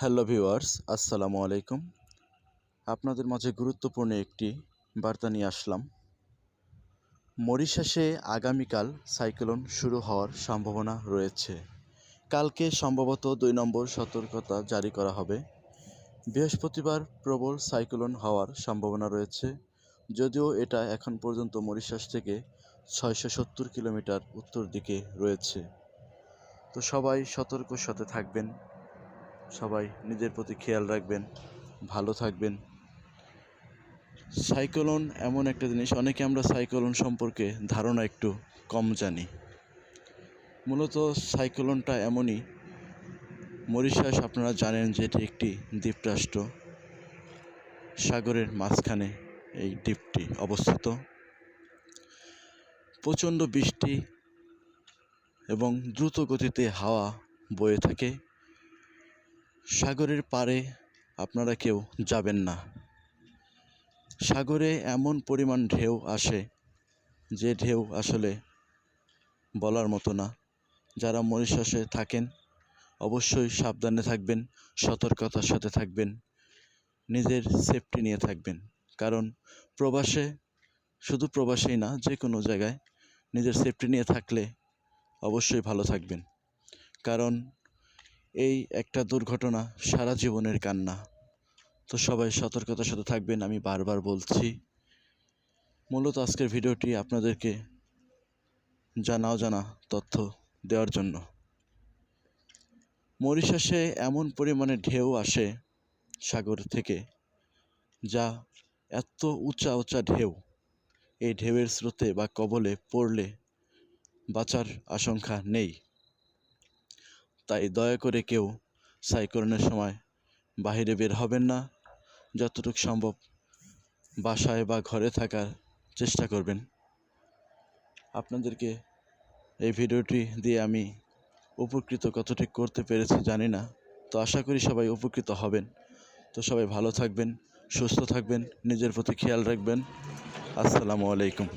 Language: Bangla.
হ্যালো ভিউয়ার্স, আসসালামু আলাইকুম। আপনাদের মাঝে গুরুত্বপূর্ণ একটি বার্তা নিয়ে আসলাম। মরিশাসে আগামীকাল সাইক্লোন শুরু হওয়ার সম্ভাবনা রয়েছে। কালকে সম্ভবত দুই নম্বর সতর্কতা জারি করা হবে। বৃহস্পতিবার প্রবল সাইক্লোন হওয়ার সম্ভাবনা রয়েছে, যদিও এটা এখন পর্যন্ত মরিশাস থেকে ছয়শো সত্তর কিলোমিটার উত্তর দিকে রয়েছে। তো সবাই সতর্ক সাথে থাকবেন। সবাই নিজের প্রতি খেয়াল রাখবেন, ভালো থাকবেন। সাইক্লোন এমন একটা জিনিস, অনেকে আমরা সাইক্লোন সম্পর্কে ধারণা একটু কম জানি। মূলত সাইক্লোনটা এমনই, মরিশাস আপনারা জানেন যে এটি একটি দ্বীপরাষ্ট্র। সাগরের মাঝখানে এই দ্বীপটি অবস্থিত। প্রচণ্ড বৃষ্টি এবং দ্রুত গতিতে হাওয়া বয়ে থাকে। সাগরের পাড়ে আপনারা কেউ যাবেন না। সাগরে এমন পরিমাণ ঢেউ আসে, যে ঢেউ আসলে বলার মতো না। যারা মরিশাসে থাকেন, অবশ্যই সাবধানে থাকবেন, সতর্কতার সাথে থাকবেন, নিজের সেফটি নিয়ে থাকবেন। কারণ প্রবাসে, শুধু প্রবাসেই না যে কোনো জায়গায় নিজের সেফটি নিয়ে থাকলে অবশ্যই ভালো থাকবেন। কারণ এই একটা দুর্ঘটনা সারা জীবনের কান্না। তো সবাই সতর্কতার সাথে থাকবেন, আমি বারবার বলছি। মূলত আজকের ভিডিওটি আপনাদেরকে জানাও জানা তথ্য দেওয়ার জন্য। মরিশাসে এমন পরিমাণে ঢেউ আসে সাগর থেকে, যা এত উঁচা উঁচা ঢেউ। এই ঢেউয়ের স্রোতে বা কবলে পড়লে বাঁচার আশঙ্কা নেই। তাই দয়া করে কেউ সাইক্লোনের সময় বাইরে বের হবেন না। যতটুকু সম্ভব বাসায় বা ঘরে থাকার চেষ্টা করবেন। আপনাদেরকে এই ভিডিওটি দিয়ে আমি উপকৃত কতটুকু করতে পেরেছি জানি না, তো আশা করি সবাই উপকৃত হবেন। তো সবাই ভালো থাকবেন, সুস্থ থাকবেন, নিজের প্রতি খেয়াল রাখবেন। আসসালামু আলাইকুম।